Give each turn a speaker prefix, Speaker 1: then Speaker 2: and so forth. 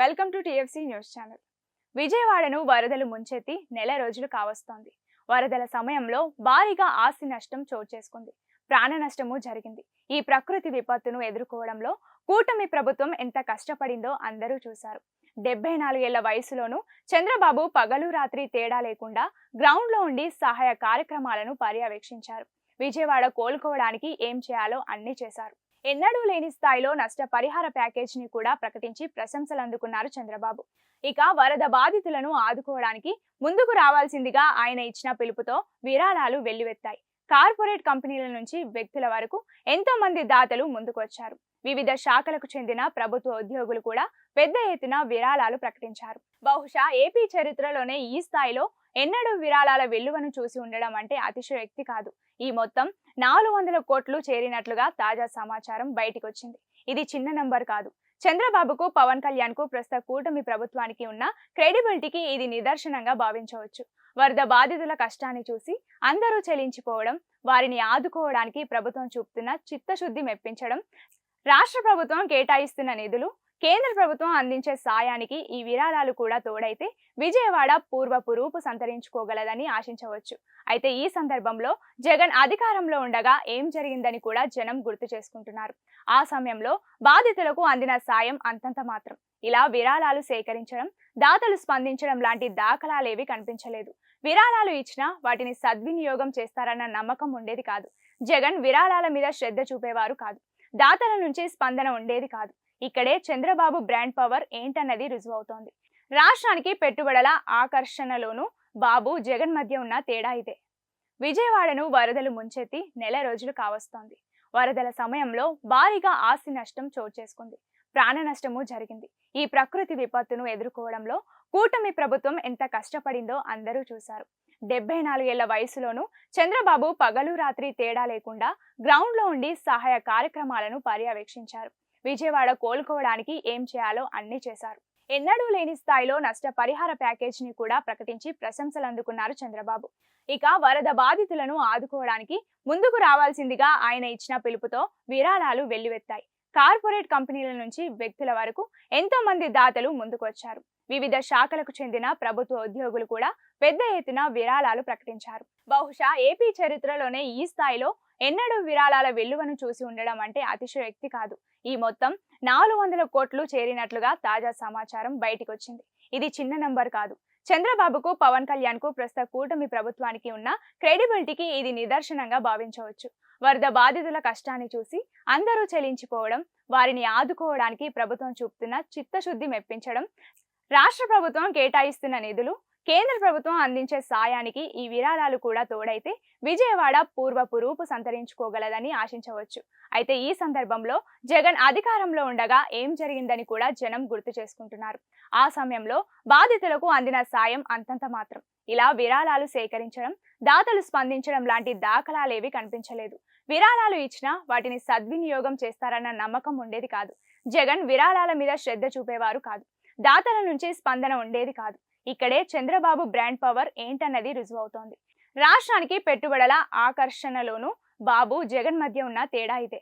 Speaker 1: Welcome to TFC news channel. విజయవాడను వరదలు ముంచెత్తి నెల రోజులు కావస్తోంది. వరదల సమయంలో భారీగా ఆస్తి నష్టం చోటు చేసుకుంది. ప్రాణ నష్టము జరిగింది. ఈ ప్రకృతి విపత్తును ఎదుర్కోవడంలో కూటమి ప్రభుత్వం ఎంత కష్టపడిందో అందరూ చూశారు. డెబ్బై నాలుగేళ్ళ వయసులోనూ చంద్రబాబు పగలు రాత్రి తేడా లేకుండా గ్రౌండ్లో ఉండి సహాయ కార్యక్రమాలను పర్యవేక్షించారు. విజయవాడ కోలుకోవడానికి ఏం చేయాలో అన్ని చేశారు. ఎన్నడూ లేని స్థాయిలో నష్టపరిహార ప్యాకేజీని కూడా ప్రకటించి ప్రశంసలు అందుకున్నారు చంద్రబాబు. ఇక వరద బాధితులను ఆదుకోవడానికి ముందుకు రావాల్సిందిగా ఆయన ఇచ్చిన పిలుపుతో విరాళాలు వెల్లువెత్తాయి. కార్పొరేట్ కంపెనీల నుంచి వ్యక్తుల వరకు ఎంతో మంది దాతలు ముందుకొచ్చారు. వివిధ శాఖలకు చెందిన ప్రభుత్వ ఉద్యోగులు కూడా పెద్ద ఎత్తున విరాళాలు ప్రకటించారు. బహుశా ఏపీ చరిత్రలోనే ఈ స్థాయిలో ఎన్నడూ విరాళాల వెల్లువను చూసి ఉండడం అంటే అతిశయోక్తి కాదు. ఈ మొత్తం నాలుగు వందల కోట్లు చేరినట్లుగా తాజా సమాచారం బయటికొచ్చింది. ఇది చిన్న నంబర్ కాదు. చంద్రబాబుకు పవన్ కళ్యాణ్కు ప్రస్తుత కూటమి ప్రభుత్వానికి ఉన్న క్రెడిబిలిటీకి ఇది నిదర్శనంగా భావించవచ్చు. వరద బాధితుల కష్టాన్ని చూసి అందరూ చెలించిపోవడం వారిని ఆదుకోవడానికి ప్రభుత్వం చూపుతున్న చిత్తశుద్ధి మెప్పించడం రాష్ట్ర ప్రభుత్వం కేటాయిస్తున్న నిధులు కేంద్ర ప్రభుత్వం అందించే సాయానికి ఈ విరాళాలు కూడా తోడైతే విజయవాడ పూర్వపు రూపు సంతరించుకోగలదని ఆశించవచ్చు. అయితే ఈ సందర్భంలో జగన్ అధికారంలో ఉండగా ఏం జరిగిందని కూడా జనం గుర్తు చేసుకుంటున్నారు. ఆ సమయంలో బాధితులకు అందిన సాయం అంతంత మాత్రం. ఇలా విరాళాలు సేకరించడం దాతలు స్పందించడం లాంటి దాఖలాలేవి కనిపించలేదు. విరాళాలు ఇచ్చినా వాటిని సద్వినియోగం చేస్తారన్న నమ్మకం ఉండేది కాదు. జగన్ విరాళాల మీద శ్రద్ధ చూపేవారు కాదు. దాతల నుంచి స్పందన ఉండేది కాదు. ఇక్కడే చంద్రబాబు బ్రాండ్ పవర్ ఏంటన్నది రుజువవుతోంది రాష్ట్రానికి పెట్టుబడుల ఆకర్షణలోనూ బాబు జగన్ మధ్య ఉన్న తేడా ఇదే. విజయవాడను వరదలు ముంచెత్తి నెల రోజులు కావస్తోంది. వరదల సమయంలో భారీగా ఆస్తి నష్టం చోటు చేసుకుంది. ప్రాణ నష్టము జరిగింది. ఈ ప్రకృతి విపత్తును ఎదుర్కోవడంలో కూటమి ప్రభుత్వం ఎంత కష్టపడిందో అందరూ చూశారు. డెబ్బై నాలుగేళ్ళ వయసులోనూ చంద్రబాబు పగలు రాత్రి తేడా లేకుండా గ్రౌండ్లో ఉండి సహాయ కార్యక్రమాలను పర్యవేక్షించారు. విజయవాడ కోలుకోవడానికి ఏం చేయాలో అన్ని చేశారు. ఎన్నడూ లేని స్థాయిలో నష్టపరిహార ప్యాకేజీని కూడా ప్రకటించి ప్రశంసలు అందుకున్నారు చంద్రబాబు. ఇక వరద బాధితులను ఆదుకోవడానికి ముందుకు రావాల్సిందిగా ఆయన ఇచ్చిన పిలుపుతో విరాళాలు వెల్లువెత్తాయి. కార్పొరేట్ కంపెనీల నుంచి వ్యక్తుల వరకు ఎంతో మంది దాతలు ముందుకొచ్చారు. వివిధ శాఖలకు చెందిన ప్రభుత్వ ఉద్యోగులు కూడా పెద్ద ఎత్తున విరాళాలు ప్రకటించారు. బహుశా ఏపీ చరిత్రలోనే ఈ స్థాయిలో ఎన్నడూ విరాళాల వెల్లువను చూసి ఉండడం అంటే అతిశయోక్తి కాదు. ఈ మొత్తం నాలుగు వందల కోట్లు చేరినట్లుగా తాజా సమాచారం బయటికొచ్చింది. ఇది చిన్న నంబర్ కాదు. చంద్రబాబుకు పవన్ కళ్యాణ్కు ప్రస్తుత కూటమి ప్రభుత్వానికి ఉన్న క్రెడిబిలిటీకి ఇది నిదర్శనంగా భావించవచ్చు. వరద బాధితుల కష్టాన్ని చూసి అందరూ చెలించిపోవడం వారిని ఆదుకోవడానికి ప్రభుత్వం చూపుతున్న చిత్తశుద్ధి మెప్పించడం రాష్ట్ర ప్రభుత్వం కేటాయిస్తున్న నిధులు కేంద్ర ప్రభుత్వం అందించే సాయానికి ఈ విరాళాలు కూడా తోడైతే విజయవాడ పూర్వపు రూపు సంతరించుకోగలదని ఆశించవచ్చు. అయితే ఈ సందర్భంలో జగన్ అధికారంలో ఉండగా ఏం జరిగిందని కూడా జనం గుర్తు చేసుకుంటున్నారు. ఆ సమయంలో బాధితులకు అందిన సాయం అంతంత మాత్రం. ఇలా విరాళాలు సేకరించడం దాతలు స్పందించడం లాంటి దాఖలాలేవి కనిపించలేదు. విరాళాలు ఇచ్చినా వాటిని సద్వినియోగం చేస్తారన్న నమ్మకం ఉండేది కాదు. జగన్ విరాళాల మీద శ్రద్ధ చూపేవారు కాదు. దాతల నుంచి స్పందన ఉండేది కాదు. ఇక్కడే చంద్రబాబు బ్రాండ్ పవర్ ఏంటన్నది రుజువవుతోంది రాష్ట్రానికి పెట్టుబడుల ఆకర్షణలోనూ బాబు జగన్ మధ్య ఉన్న తేడా ఇదే.